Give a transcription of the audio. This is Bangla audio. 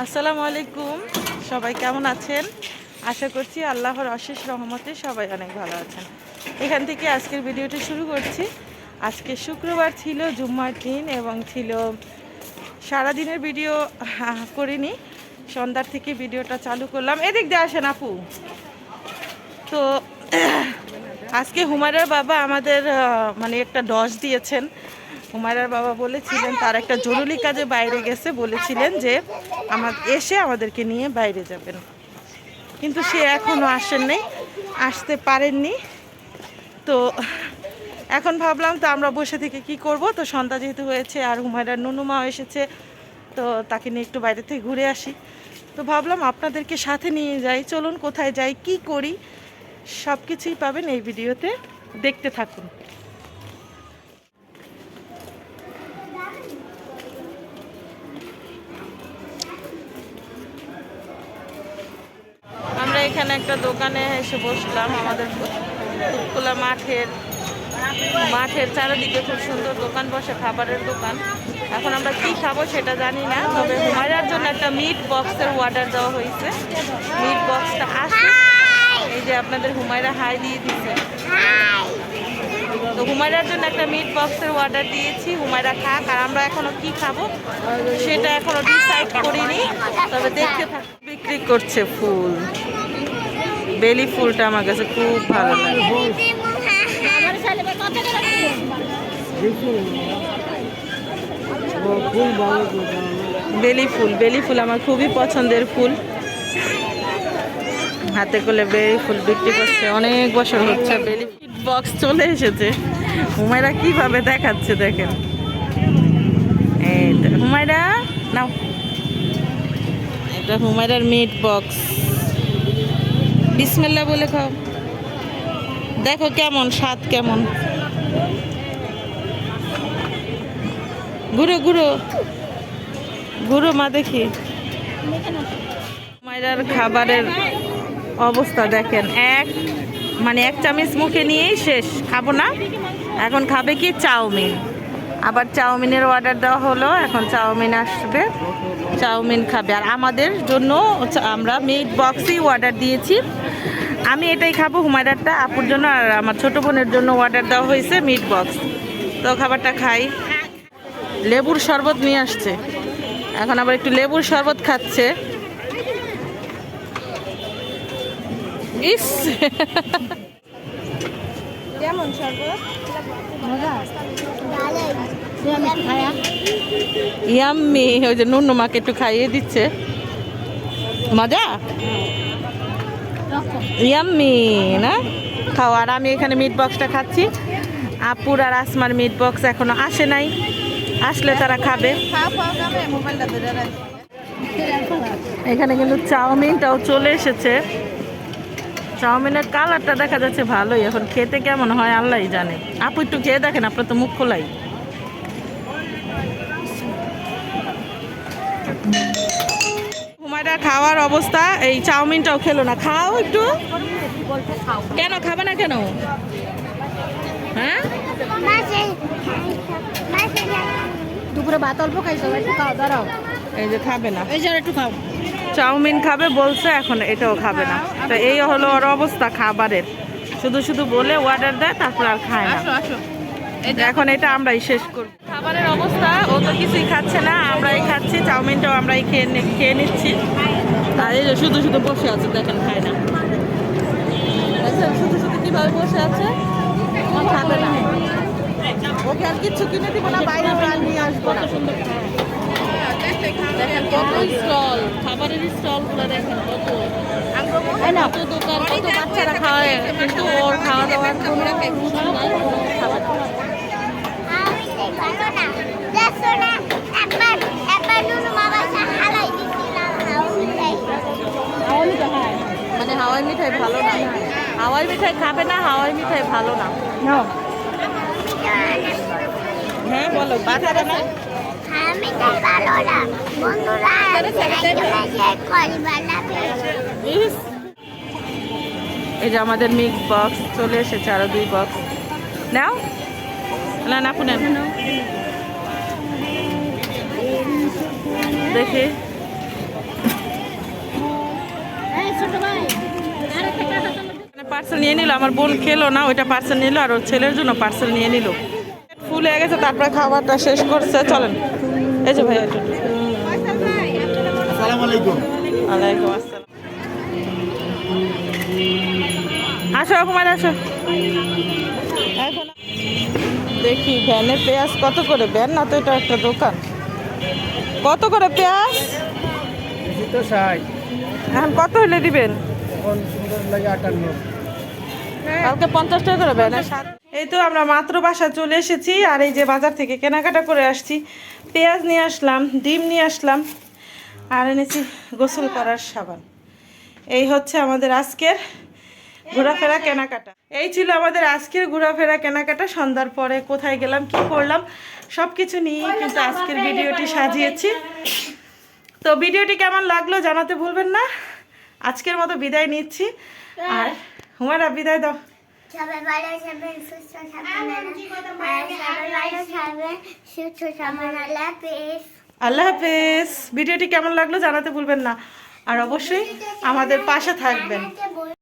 আসসালামু আলাইকুম সবাই কেমন আছেন? আশা করছি আল্লাহর অশেষ রহমতে সবাই অনেক ভালো আছেন। এখান থেকে আজকের ভিডিওটি শুরু করছি। আজকে শুক্রবার ছিল জুম্মার দিন এবং ছিল সারাদিনের ভিডিও আহ, করিনি। সন্ধ্যার থেকে ভিডিওটা চালু করলাম। এদিক দিয়ে আসেন আপু। তো আজকে হুমায়রার বাবা আমাদের মানে একটা ডস দিয়েছেন। হুমায়রার বাবা বলেছিলেন, তার একটা জরুরি কাজে বাইরে গেছে। বলেছিলেন যে আমার এসে আমাদেরকে নিয়ে বাইরে যাবেন। কিন্তু সে এখনও আসেননি আসতে পারেননি। তো এখন ভাবলাম, তো আমরা বসে থেকে কি করব? তো সন্ধ্যা যেহেতু হয়েছে আর হুমায়রার নুনুমাও এসেছে, তো তাকে নিয়ে একটু বাইরে থেকে ঘুরে আসি। তো ভাবলাম আপনাদেরকে সাথে নিয়ে যাই। চলুন কোথায় যাই, কি করি সব কিছুই পাবেন এই ভিডিওতে। দেখতে থাকুন আমরা এখানে একটা দোকানে এসে বসলাম, আমাদের খোলা মাঠের মাঠের চারিদিকে খুব সুন্দর দোকান বসে, খাবারের দোকান। এখন আমরা কি খাব সেটা জানি না, তবে হুমায়রার জন্য একটা মিট বক্সের অর্ডার দেওয়া হয়েছে। মিট বক্সটা আসে এই যে আপনাদের হুমায়রা হাই দিয়ে দিচ্ছে তো হুমায়রার জন্য একটা মিট বক্সের অর্ডার দিয়েছি, হুমায়রা খাক। আর আমরা এখনও কি খাব সেটা এখনও ডিসাইড করিনি, তবে দেখতে থাক বিক্রি করছে ফুল। বেলি ফুলটা আমার কাছে খুব ভালো বেলি ফুল বেলি ফুল আমার খুবই পছন্দের ফুল। হাতে করে বেলি ফুল বিক্রি করছে, অনেক বছর হচ্ছে বেলি বক্স চলে এসেছে। হুমায়রা কীভাবে দেখাচ্ছে দেখেন। এই হুমায়রা, নাও। এটা হুমায়রার মিট বক্স বিসমিল্লা বলে খাও। দেখো কেমন, স্বাদ কেমন। ঘুরো ঘুরো। ঘুরো মা দেখি। মায়েরার খাবারের অবস্থা দেখেন। এক মানে এক চামচ মুখে নিয়েই শেষ। খাব না। এখন খাবে কি? চাউমিন। আবার চাউমিনের অর্ডার দেওয়া হলো। এখন চাউমিন আসবে। চাউমিন খাবে। আর আমাদের জন্য আমরা মিট বক্সই অর্ডার দিয়েছি। আমি এটাই খাব হুমায়রারটা আপুর জন্য আর আমার ছোটো বোনের জন্য অর্ডার দেওয়া হয়েছে মিট বক্স তো খাবারটা খাই। লেবুর শরবত নিয়ে আসছে। এখন আবার একটু লেবুর শরবত খাচ্ছে। ইস! কেমন শরবত? ইয়াম্মি ওই যে নুনু মাকে একটু খাইয়ে দিচ্ছে। মজা? ইয়াম্মি না? খাও, আর আমি এখানে মিট বক্সটা খাচ্ছি। আপুর আর আসমার মিট বক্স এখনও আসে নাই। আসলে তারা খাবে। এখানে কিন্তু চাউমিনটাও চলে এসেছে। চাউমিনের কালারটা দেখা যাচ্ছে ভালোই। এখন খেতে কেমন হয়, আল্লাহই জানে। আপু একটু খেয়ে দেখেন, আপনার তো মুখ খোলাই। হুমায়রা খাওয়ার অবস্থা এই চাউমিনটাও খেলো না। খাও একটু। কেন খাবে না কেন? হ্যাঁ? দুপুরে ভাত অল্প খাইছো একটু খাও দাঁড়াও। এই যে খাবে না। এই যে একটু খাও। চাউমিন খাবে বলছে এখন এটাও খাবে না। তো এই হলো ওর অবস্থা খাবারের। শুধু শুধু বলে অর্ডার দেয় তারপর আর খায় না। এখন এটা আমরাই শেষ করব। খাবারের অবস্থা ও তো কিছুই খাচ্ছে না। আমরাই খাচ্ছি, চাউমিনটাও আমরাই খেয়ে খেয়ে নিচ্ছি। আর এই শুধু শুধু বসে আছে, দেখেন খায় না। দেখছেন শুধু শুধু কীভাবে বসে আছে? খাবে না। ওকে আর কিচ্ছু কিনে দিব না, বাইরে নিয়ে আসব না। দেখেন কত স্টল, খাবারের স্টলগুলো দেখেন কত। কত দোকান, কত বাচ্চারা খাওয়ায় কিন্তু ওর খাওয়া দাওয়ার কোনো রুচি ও খাবে না মানে হাওয়াই মিঠাই ভালো না। হাওয়াই মিঠাই খাবে না হাওয়াই মিঠাই ভালো না। হ্যাঁ বলো বাচ্চারা না? এই যে আমাদের মিক্স বক্স চলে এসেছে আরও দুই বক্স। নাও। না না দেখি। পার্সেল নিয়ে নিল আমার বোন খেলো না ওইটা পার্সেল নিল আর ওর ছেলের জন্য পার্সেল নিয়ে নিল। ফুল হয়ে গেছে তারপরে খাবারটা শেষ করছে। চলেন এই যে ভাইয়া। আলাইকুম। আসসালাম। আসো কুমার আসো। এখন দেখি ভ্যানে পেঁয়াজ কত করে? ভ্যান না তো এটা একটা দোকান। কত করে পেঁয়াজ? এখন কত হলে দিবেন? লাগে আটান্ন। কালকে পঞ্চাশ টাকা করে ভ্যানে এই তো আমরা মাত্র বাসা চলে এসেছি আর এই যে বাজার থেকে কেনাকাটা করে আসছি। পেঁয়াজ নিয়ে আসলাম, ডিম নিয়ে আসলাম আর এনেছি গোসল করার সাবান। এই হচ্ছে আমাদের আজকের ঘোরাফেরা কেনাকাটা। এই ছিল আমাদের আজকের ঘোরাফেরা কেনাকাটা, সন্ধ্যার পরে কোথায় গেলাম, কি করলাম সব কিছু নিয়ে কিন্তু আজকের ভিডিওটি সাজিয়েছি। তো ভিডিওটি কেমন লাগল জানাতে ভুলবেন না। আজকের মতো বিদায় নিচ্ছি। আর হুমারা বিদায় দাও সবাই ভালো থাকবেন সুস্থ থাকবেন আল্লাহ হাফেজ ভিডিওটি কেমন লাগল জানাতে ভুলবেন না। আর অবশ্যই আমাদের পাশে থাকবেন।